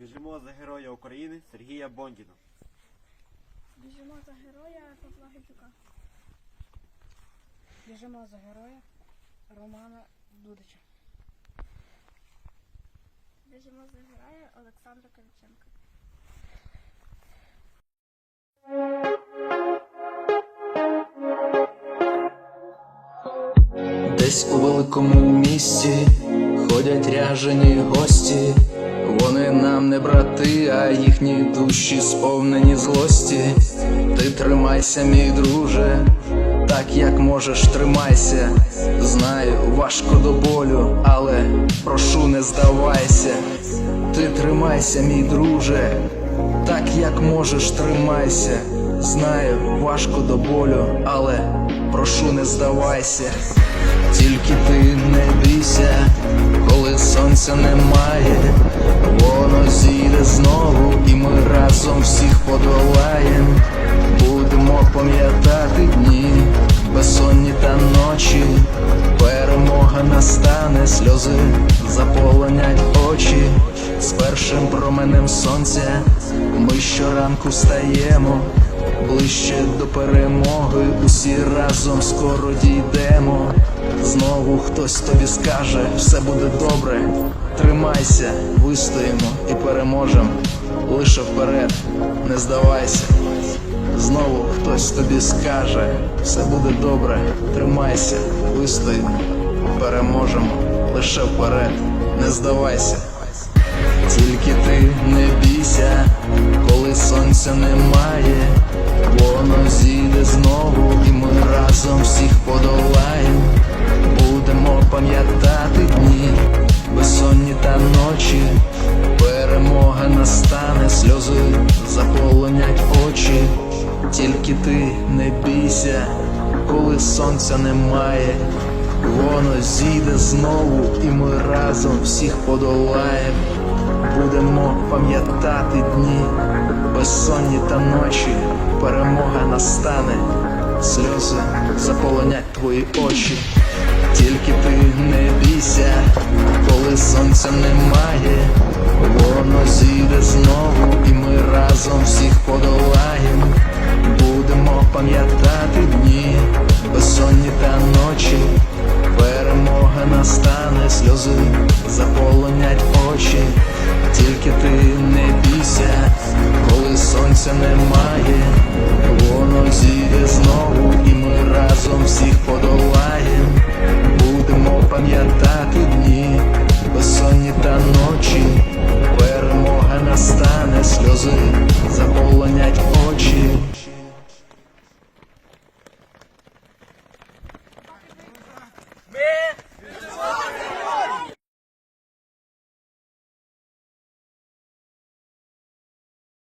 Біжимо за героя України Сергія Бондіна. Біжимо за героя Павла Гайдука. Біжимо за героя Романа Дудича. Біжимо за героя Олександра Каліченка. Десь у великому місті ходять ряжені гості. Вони нам не брати, а їхні душі сповнені злості. Ти тримайся, мій друже, так як можеш, тримайся. Знаю, важко до болю, але прошу, не здавайся. Ти тримайся, мій друже, так як можеш, тримайся. Знаю, важко до болю, але прошу, не здавайся. Тільки ти не бійся, коли сонця немає, зійде знову, і ми разом всіх подолаєм. Будемо пам'ятати дні, безсонні та ночі, перемога настане, сльози заполонять очі. З першим променем сонця ми щоранку встаємо. Ближче до перемоги, усі разом скоро дійдемо. Знову хтось тобі скаже, все буде добре. Тримайся, вистоїмо і переможемо. Лише вперед, не здавайся. Знову хтось тобі скаже, все буде добре. Тримайся, вистоїмо, переможемо. Лише вперед, не здавайся. Тільки ти не бійся, коли сонця немає, сльози заполонять очі. Тільки ти не бійся, коли сонця немає, воно зійде знову, і ми разом всіх подолаєм. Будемо пам'ятати дні, безсонні та ночі, перемога настане, сльози заполонять твої очі. Тільки ти не бійся, коли сонця немає, воно зійде знову, і ми разом всіх подолаєм. Будемо пам'ятати дні, безсонні та ночі, перемога настане, сльози заполонять очі. Тільки ти не бійся, closing the